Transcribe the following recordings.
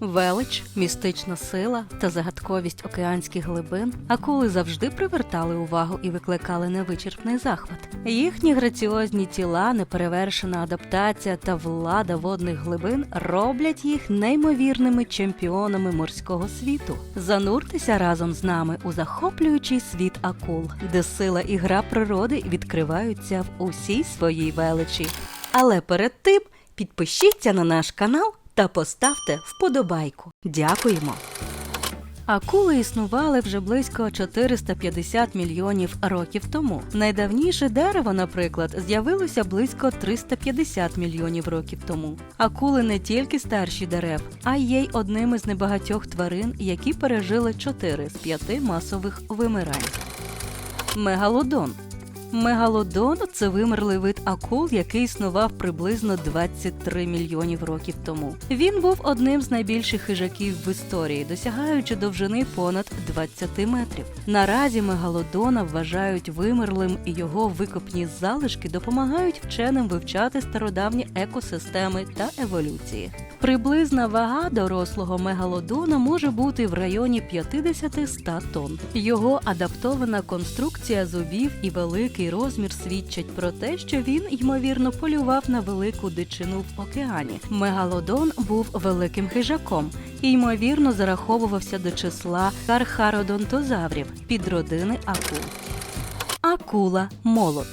Велич, містична сила та загадковість океанських глибин акули завжди привертали увагу і викликали невичерпний захват. Їхні граціозні тіла, неперевершена адаптація та влада водних глибин роблять їх неймовірними чемпіонами морського світу. Зануртеся разом з нами у захоплюючий світ акул, де сила і гра природи відкриваються в усій своїй величі. Але перед тим підпишіться на наш канал та поставте вподобайку. Дякуємо. Акули існували вже близько 450 мільйонів років тому. Найдавніше дерево, наприклад, з'явилося близько 350 мільйонів років тому. Акули не тільки старші дерев, а є й одним із небагатьох тварин, які пережили 4 з 5 масових вимирань. Мегалодон. Мегалодон це вимерлий вид акул, який існував приблизно 23 мільйонів років тому. Він був одним з найбільших хижаків в історії, досягаючи довжини понад 20 метрів. Наразі мегалодона вважають вимерлим, і його викопні залишки допомагають вченим вивчати стародавні екосистеми та еволюції. Приблизна вага дорослого мегалодона може бути в районі 50-100 тонн. Його адаптована конструкція зубів і великий розмір свідчать про те, що він ймовірно полював на велику дичину в океані. Мегалодон був великим хижаком і ймовірно зараховувався до числа кархародонтозаврів підродини акул. Акула молот.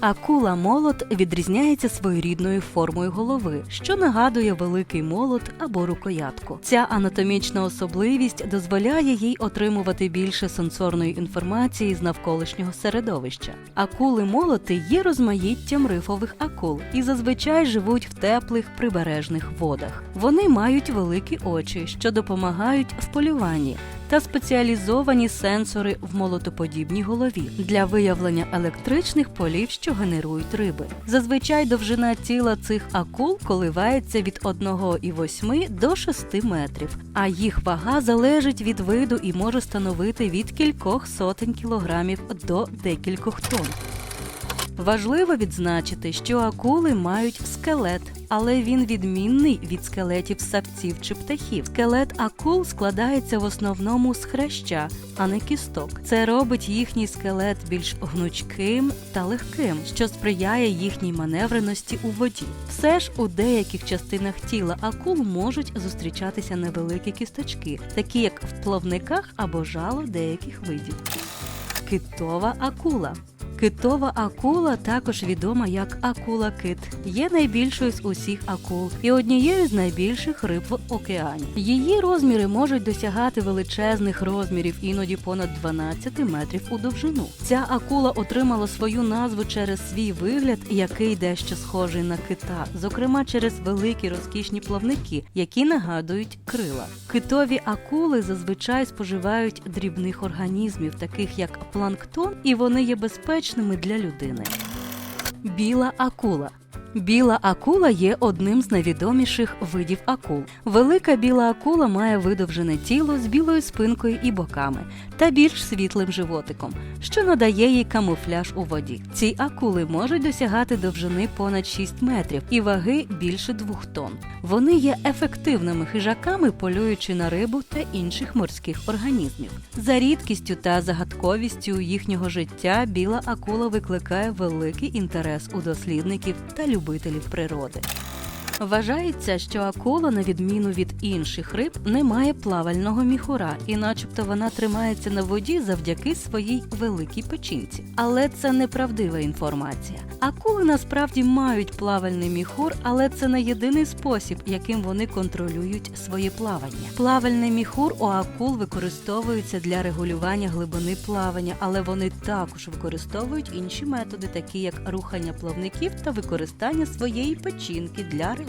Акула молот відрізняється своєрідною формою голови, що нагадує великий молот або рукоятку. Ця анатомічна особливість дозволяє їй отримувати більше сенсорної інформації з навколишнього середовища. Акули молоти є розмаїттям рифових акул і зазвичай живуть в теплих прибережних водах. Вони мають великі очі, що допомагають в полюванні та спеціалізовані сенсори в молотоподібній голові для виявлення електричних полів, що генерують риби. Зазвичай довжина тіла цих акул коливається від 1,8 до 6 метрів, а їх вага залежить від виду і може становити від кількох сотень кілограмів до декількох тонн. Важливо відзначити, що акули мають скелет, але він відмінний від скелетів савців чи птахів. Скелет акул складається в основному з хряща, а не кісток. Це робить їхній скелет більш гнучким та легким, що сприяє їхній маневреності у воді. Все ж у деяких частинах тіла акул можуть зустрічатися невеликі кісточки, такі як в плавниках або жало деяких видів. Китова акула. Китова акула також відома як акула-кит. Є найбільшою з усіх акул і однією з найбільших риб в океані. Її розміри можуть досягати величезних розмірів, іноді понад 12 метрів у довжину. Ця акула отримала свою назву через свій вигляд, який дещо схожий на кита, зокрема через великі розкішні плавники, які нагадують крила. Китові акули зазвичай споживають дрібних організмів, таких як планктон, і вони є безпечними для людини. Біла акула. Біла акула є одним з найвідоміших видів акул. Велика біла акула має видовжене тіло з білою спинкою і боками та більш світлим животиком, що надає їй камуфляж у воді. Ці акули можуть досягати довжини понад 6 метрів і ваги більше 2 тонн. Вони є ефективними хижаками, полюючи на рибу та інших морських організмів. За рідкістю та загадковістю їхнього життя біла акула викликає великий інтерес у дослідників та любителів природи. Вважається, що акула, на відміну від інших риб, не має плавального міхура, і начебто вона тримається на воді завдяки своїй великій печінці. Але це неправдива інформація. Акули насправді мають плавальний міхур, але це не єдиний спосіб, яким вони контролюють своє плавання. Плавальний міхур у акул використовується для регулювання глибини плавання, але вони також використовують інші методи, такі як рухання плавників та використання своєї печінки для регулювання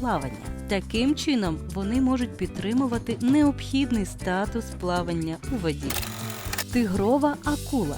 плавання. Таким чином вони можуть підтримувати необхідний статус плавання у воді. Тигрова акула.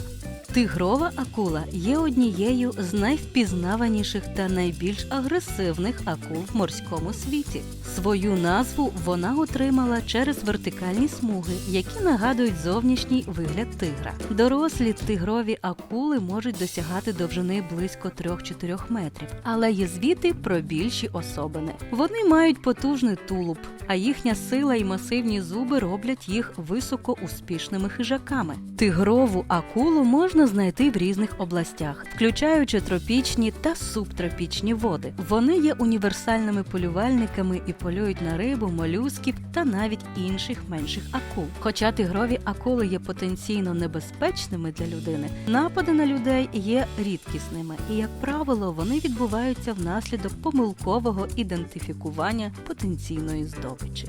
Тигрова акула є однією з найвпізнаваніших та найбільш агресивних акул в морському світі. Свою назву вона отримала через вертикальні смуги, які нагадують зовнішній вигляд тигра. Дорослі тигрові акули можуть досягати довжини близько 3-4 метрів, але є звіти про більші особини. Вони мають потужний тулуб, а їхня сила і масивні зуби роблять їх високо успішними хижаками. Тигрову акулу можна знайти в різних областях, включаючи тропічні та субтропічні води. Вони є універсальними полювальниками і полюють на рибу, молюсків та навіть інших менших акул. Хоча тигрові акули є потенційно небезпечними для людини, напади на людей є рідкісними, і, як правило, вони відбуваються внаслідок помилкового ідентифікування потенційної здобичі.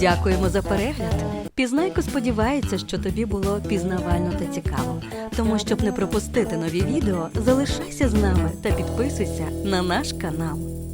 Дякуємо за перегляд. Пізнайко сподівається, що тобі було пізнавально та цікаво. Тому, щоб не пропустити нові відео, залишайся з нами та підписуйся на наш канал.